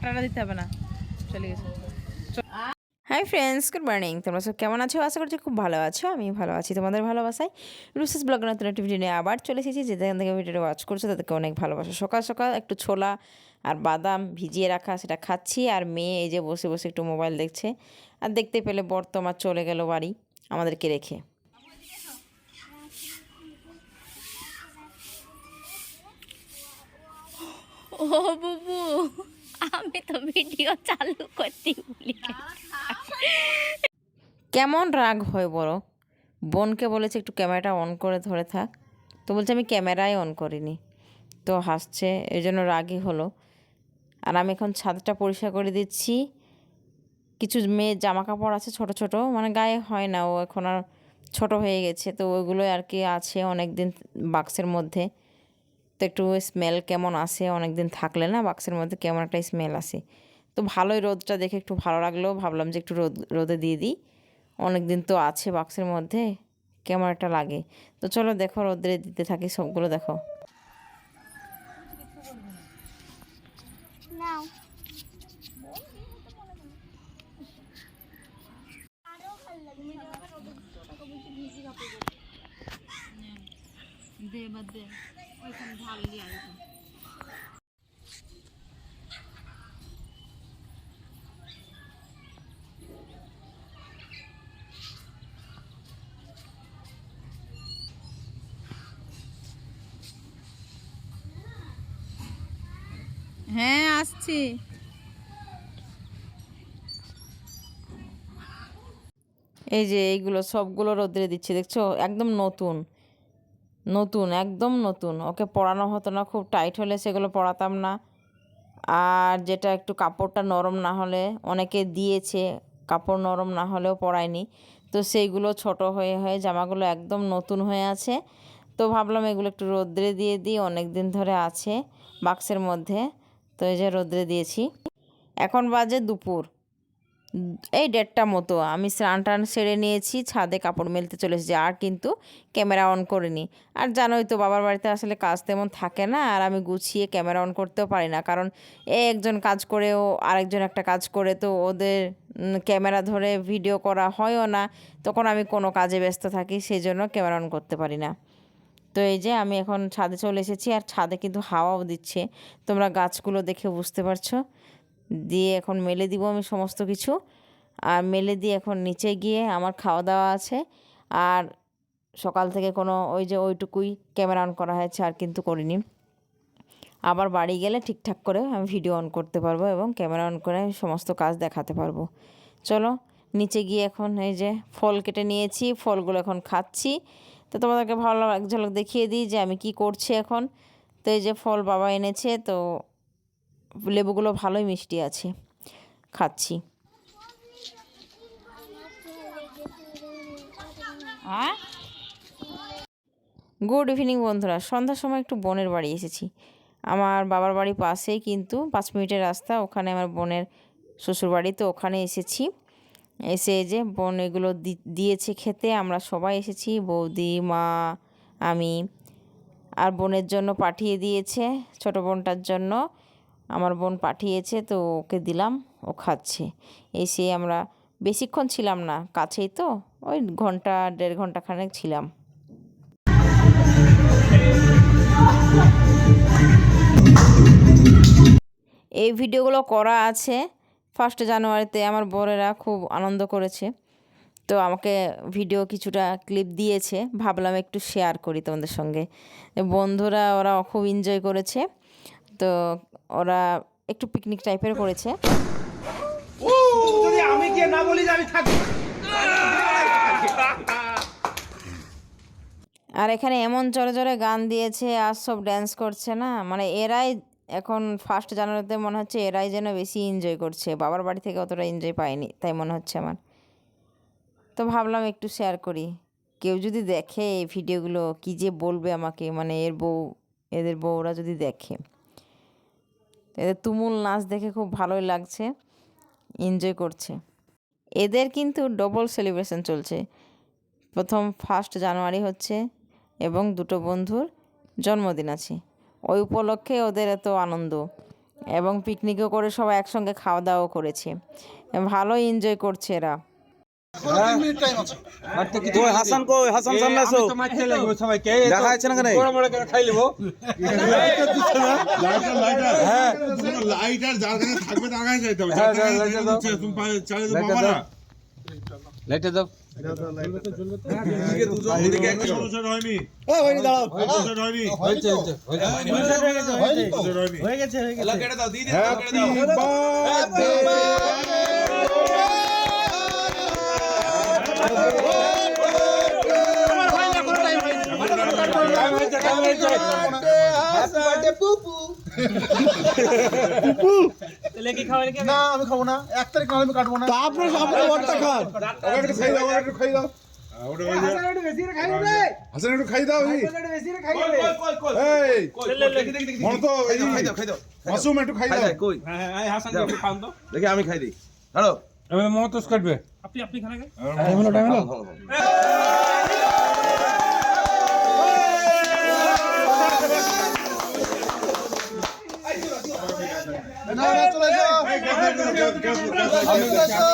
আটাটা দিতে হবে না। চলে গেছে। হাই ফ্রেন্ডস গুড মর্নিং তোমরা সব কেমন আছো? আশা করছি খুব ভালো আছো। আমি ভালো আছি তোমাদের ভালোবাসায়। রুসেস ব্লগ নতুন একটি ভিডিও নিয়ে আবার চলে এসেছি যেখান থেকে ভিডিওটা ওয়াচ করছ তাদেরকে অনেক ভালোবাসা। সকাল সকাল একটু ছোলা আর বাদাম ভিজিয়ে রাখা সেটা খাচ্ছি। আর মেয়ে এই যে বসে বসে একটু মোবাইল দেখছে। আর দেখতে পেলে বর তো আমার চলে গেল বাড়ি আমাদেরকে রেখে। ও বুবু। আমি তো ভিডিও চালু করতে ভুলি কেমন রাগ হয় বড় বোনকে বলেছে একটু ক্যামেরাটা অন করে ধরে থাক। তো বলছে, আমি ক্যামেরাই অন করিনি। তো হাসছে, এই জন্য রাগই হলো। আর আমি এখন ছাদটা পরিষ্কার করে দিচ্ছি। কিছু মেয়ের জামা কাপড় আছে ছোট ছোট মানে গায়ে হয় না, ও এখন আর ছোট হয়ে গেছে। তো ওইগুলো আর কি আছে অনেক দিন বাক্সের মধ্যে। তো একটু স্মেল কেমন আসে অনেক দিন থাকলে না বাক্সের মধ্যে কেমন একটা স্মেল আসে। তো ভালোই রোদটা দেখে একটু ভালো লাগল ভাবলাম যে একটু রোদ রোদে দিয়ে দিই। অনেক দিন তো আছে বাক্সের মধ্যে কেমন একটা লাগে। তো চলো দেখো রোদ্রে দিতে থাকি সবগুলো দেখো। নাও। দে। হ্যাঁ আসছি। এই যে এইগুলো সবগুলো রোদ্রে দিচ্ছি দেখছ? একদম নতুন। নতুন, একদম নতুন। ওকে পড়ানো হতো না, খুব টাইট হলে সেগুলো পড়াতাম না। আর যেটা একটু কাপড়টা নরম না হলে, অনেকে দিয়েছে, কাপড় নরম না হলেও পরায়নি তো সেইগুলো ছোট হয়ে হয়ে জামাগুলো একদম নতুন হয়ে আছে। তো ভাবলাম এগুলো একটু রোদ্রে দিয়ে দিই অনেক দিন ধরে আছে বাক্সের মধ্যে। তো এই যে রোদ্রে দিয়েছি। এখন বাজে দুপুর। এই ডেটটা মতো। আমি স্নান টান সেরে নিয়েছি, ছাদে কাপড় মেলতে চলে এসেছি, আর কিন্তু ক্যামেরা অন করিনি। আর জানোই তো, বাবার বাড়িতে আসলে কাজ তেমন থাকে না, আর আমি গুছিয়ে ক্যামেরা অন করতেও পারি না। কারণ একজন কাজ করেও আরেকজন একটা কাজ করে তো ওদের ক্যামেরা ধরে ভিডিও করা হয়ও না, তখন আমি কোনো কাজে ব্যস্ত থাকি সেই জন্য ক্যামেরা অন করতে পারি না। তো এই যে আমি এখন ছাদে চলে এসেছি, আর ছাদে কিন্তু হাওয়াও দিচ্ছে। তোমরা গাছগুলো দেখে বুঝতে পারছ। দিয়ে এখন মেলে দিব আমি সমস্ত কিছু। আর মেলে দিয়ে এখন নিচে গিয়ে আমার খাওয়া দাওয়া আছে। আর সকাল থেকে কোনো ওই যে ওইটুকুই ক্যামেরা অন করা হয়েছে, আর কিন্তু করিনি। আবার বাড়ি গেলে ঠিকঠাক করে আমি ভিডিও অন করতে পারব এবং ক্যামেরা অন করে সমস্ত কাজ দেখাতে পারব। চলো, নিচে গিয়ে এখন এই যে ফল কেটে নিয়েছি, ফলগুলো এখন খাচ্ছি। তো তোমাদেরকে ভালো এক ঝলক দেখিয়ে দিই যে আমি কি করছি এখন। তো এই যে ফল বাবা এনেছে, তো লেবুগুলো ভালোই মিষ্টি আছে। খাচ্ছি। হ্যাঁ? গুড ইভিনিং বন্ধুরা। সন্ধ্যার সময় একটু বোনের বাড়ি এসেছি। আমার বাবার বাড়ি পাশেই কিন্তু পাঁচ মিনিটের রাস্তা ওখানে আমার বোনের শ্বশুর বাড়ি তো ওখানে এসেছি। এসে যে বোন এগুলো দিয়েছে খেতে আমরা সবাই এসেছি। বৌদি মা আমি। আর বোনের জন্য পাঠিয়ে দিয়েছে ছোট বোনটার জন্য। আমার বোন পাঠিয়েছে, তো ওকে দিলাম, ও খাচ্ছে। এসে আমরা বেশিক্ষণ ছিলাম না, কাছেই তো, ওই ঘণ্টা, দেড় ঘণ্টা খানেক ছিলাম। এই ভিডিওগুলো করা আছে ফার্স্ট জানুয়ারিতে আমার বরেরা খুব আনন্দ করেছে। তো আমাকে ভিডিও কিছুটা ক্লিপ দিয়েছে, ভাবলাম একটু শেয়ার করি তোমাদের সঙ্গে। বন্ধুরা, ওরা খুব এনজয় করেছে। তো ওরা একটু পিকনিক টাইপের করেছে। আমি গিয়ে না বলি আমি থাকব আর এখানে এমন জোরে জোরে গান দিয়েছে আর সব ড্যান্স করছে না। মানে এরাই এখন ফার্স্ট জানুয়ারিতে মনে হচ্ছে এরাই যেন বেশি এনজয় করছে। বাবার বাড়ি থেকে অতটা এনজয় পায়নি তাই মনে হচ্ছে আমার। তো ভাবলাম একটু শেয়ার করি। কেউ যদি দেখে এই ভিডিওগুলো কী যে বলবে আমাকে? মানে এর বউ এদের বউরা যদি দেখে। এদের তুমুল নাচ দেখে খুব ভালোই লাগছে। এনজয় করছে। এদের কিন্তু ডবল সেলিব্রেশন চলছে। প্রথম ফার্স্ট জানুয়ারি হচ্ছে এবং দুটো বন্ধুর জন্মদিন আছে। ওই উপলক্ষে ওদের এত আনন্দ এবং পিকনিকও করে সবাই একসঙ্গে খাওয়া দাওয়াও করেছে। ভালো এনজয় করছে এরা। হাসান কই? হাসান সামনে আসো। তো মারতে লাগবো সবাইকে দেখা যাচ্ছে না কেন? বড় বড় করে খাই লিবো লাইটার যার কাছে থাকবে তার কাছে যাইতে হবে হ্যাঁ, যার কাছে লাইটার দাও। দিচ্ছে, তুমি পা- তো পাবা না। লাইটটা দাও এদিকে দুজন, ওদিকে একটা না আমি খাব না। এক তারিখ না হলে আমি কাটবো না। তারপরে আপনার ওরটা খান। ওকে একটু খাই দাও, ওকে একটু খাই দাও। ওটা ওই যে- হাসান একটু খাই দাও এই। এই, মনতো, এই যে- মাসুম একটু খাই দাও দেখি আমি খাই দিই। হ্যালো? এবার মহতস কাটবে। না না চলে এসো গ্যাস, গ্যাস, গ্যাস, গ্যাস, চলে গ্যাস। এসো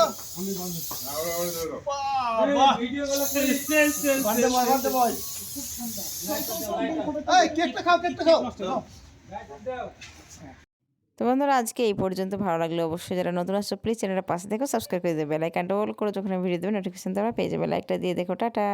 ওটা- ওটা দাও। এই কেকটা খাও কেকটা খাও। তো বন্ধুরা, আজকে এই পর্যন্ত। ভালো লাগলে অবশ্যই যারা নতুন আসছো প্লিজ চ্যানেলটা পাশে দেখো সাবস্ক্রাইব করে দেবে। লাইক অ্যান্ড অল করে যখন ভিডিও দেবে নোটিফিকেশন তারা পেয়ে যাবে। লাইকটা দিয়ে দেখো, টাটা।